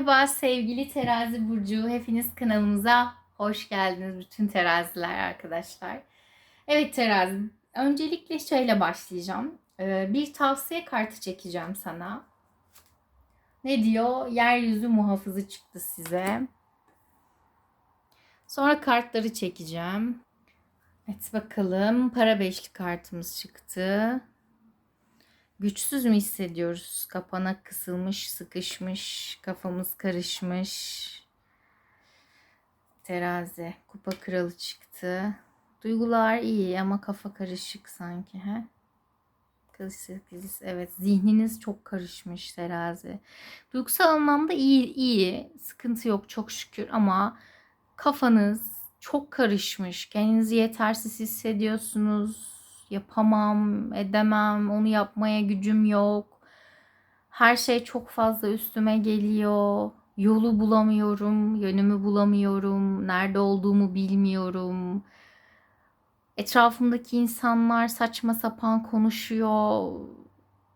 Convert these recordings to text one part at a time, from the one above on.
Merhaba sevgili terazi burcu. Hepiniz kanalımıza hoş geldiniz bütün teraziler arkadaşlar. Evet terazi. Öncelikle şöyle başlayacağım. Ee, Bir tavsiye kartı çekeceğim sana. Ne diyor? Yeryüzü muhafızı çıktı size. Sonra kartları çekeceğim. Evet bakalım. Para beşli kartımız çıktı. Güçsüz mü hissediyoruz? Kapana kısılmış, sıkışmış, kafamız karışmış. Terazi, kupa kralı çıktı. Duygular iyi ama kafa karışık sanki. He? Karışık, evet zihniniz çok karışmış terazi. Duygusal anlamda iyi, iyi. Sıkıntı yok çok şükür ama kafanız çok karışmış. Kendinizi yetersiz hissediyorsunuz yapamam, edemem, onu yapmaya gücüm yok. Her şey çok fazla üstüme geliyor. Yolu bulamıyorum, yönümü bulamıyorum, nerede olduğumu bilmiyorum. Etrafımdaki insanlar saçma sapan konuşuyor.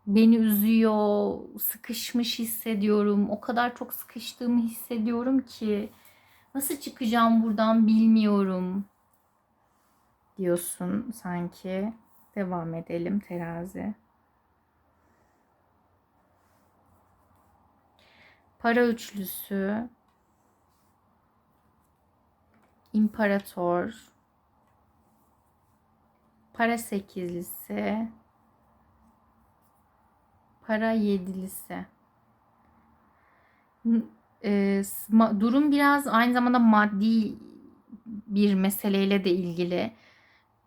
Beni üzüyor, sıkışmış hissediyorum. O kadar çok sıkıştığımı hissediyorum ki nasıl çıkacağım buradan bilmiyorum diyorsun sanki. Devam edelim terazi. Para üçlüsü. İmparator. Para sekizlisi. Para yedilisi. E, durum biraz aynı zamanda maddi bir meseleyle de ilgili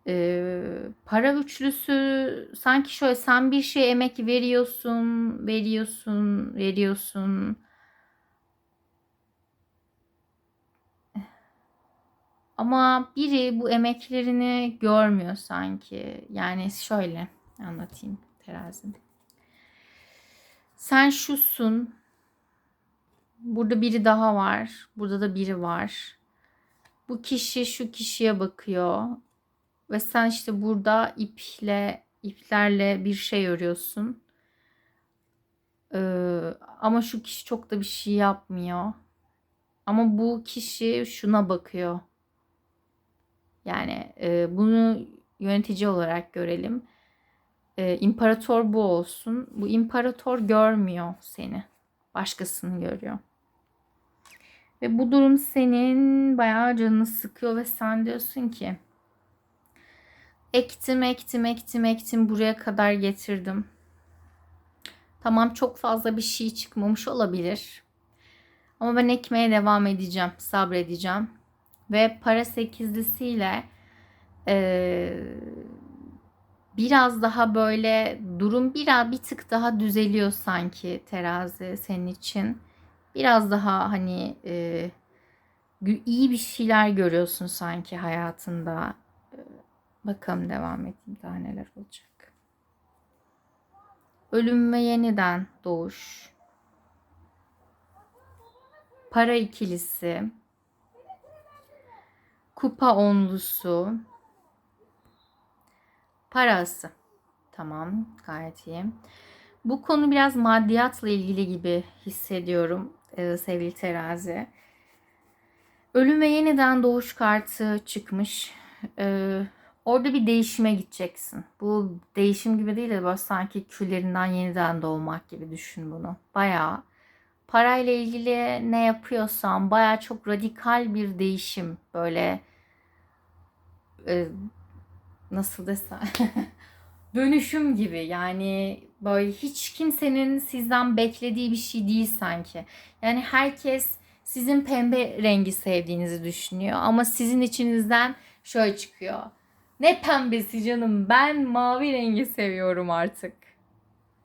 e, para üçlüsü sanki şöyle sen bir şey emek veriyorsun, veriyorsun, veriyorsun. Ama biri bu emeklerini görmüyor sanki. Yani şöyle anlatayım terazim. Sen şusun. Burada biri daha var. Burada da biri var. Bu kişi şu kişiye bakıyor ve sen işte burada iple iplerle bir şey örüyorsun. Ee, ama şu kişi çok da bir şey yapmıyor. Ama bu kişi şuna bakıyor. Yani e, bunu yönetici olarak görelim. E, imparator bu olsun. Bu imparator görmüyor seni. Başkasını görüyor. Ve bu durum senin bayağı canını sıkıyor ve sen diyorsun ki Ektim, ektim, ektim, ektim. Buraya kadar getirdim. Tamam çok fazla bir şey çıkmamış olabilir. Ama ben ekmeye devam edeceğim. Sabredeceğim. Ve para sekizlisiyle e, biraz daha böyle durum biraz bir tık daha düzeliyor sanki terazi senin için. Biraz daha hani e, iyi bir şeyler görüyorsun sanki hayatında Bakalım devam edeyim daha neler olacak. Ölüm ve yeniden doğuş. Para ikilisi. Kupa onlusu. Parası. Tamam gayet iyi. Bu konu biraz maddiyatla ilgili gibi hissediyorum e, sevgili terazi. Ölüm ve yeniden doğuş kartı çıkmış. E, Orada bir değişime gideceksin. Bu değişim gibi değil de böyle sanki küllerinden yeniden doğmak gibi düşün bunu. Bayağı parayla ilgili ne yapıyorsan bayağı çok radikal bir değişim. Böyle e, nasıl desem dönüşüm gibi yani böyle hiç kimsenin sizden beklediği bir şey değil sanki. Yani herkes sizin pembe rengi sevdiğinizi düşünüyor ama sizin içinizden şöyle çıkıyor ne pembesi canım ben mavi rengi seviyorum artık.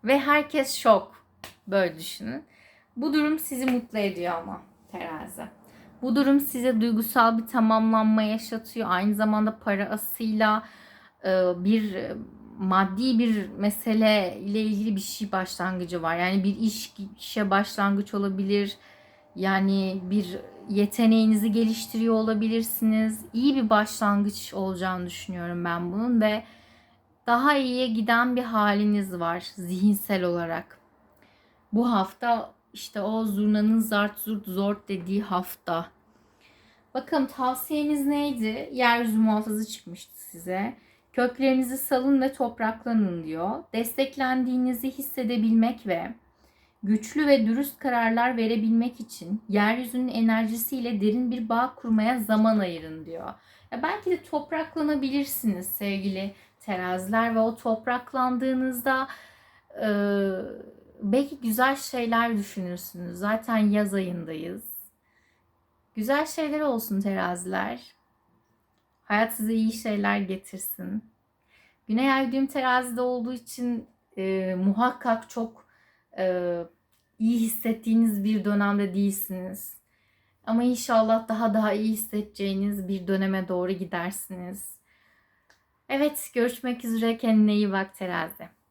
Ve herkes şok. Böyle düşünün. Bu durum sizi mutlu ediyor ama terazi. Bu durum size duygusal bir tamamlanma yaşatıyor. Aynı zamanda parasıyla e, bir maddi bir mesele ile ilgili bir şey başlangıcı var. Yani bir iş işe başlangıç olabilir. Yani bir yeteneğinizi geliştiriyor olabilirsiniz. İyi bir başlangıç olacağını düşünüyorum ben bunun ve daha iyiye giden bir haliniz var zihinsel olarak. Bu hafta işte o zurnanın zart zurt zort dediği hafta. Bakalım tavsiyeniz neydi? Yeryüzü muhafızı çıkmıştı size. Köklerinizi salın ve topraklanın diyor. Desteklendiğinizi hissedebilmek ve güçlü ve dürüst kararlar verebilmek için yeryüzünün enerjisiyle derin bir bağ kurmaya zaman ayırın diyor. Ya belki de topraklanabilirsiniz sevgili teraziler ve o topraklandığınızda e, belki güzel şeyler düşünürsünüz. Zaten yaz ayındayız. Güzel şeyler olsun teraziler. Hayat size iyi şeyler getirsin. Güney ay düğüm terazide olduğu için e, muhakkak çok e, iyi hissettiğiniz bir dönemde değilsiniz. Ama inşallah daha daha iyi hissedeceğiniz bir döneme doğru gidersiniz. Evet görüşmek üzere kendine iyi bak terazi.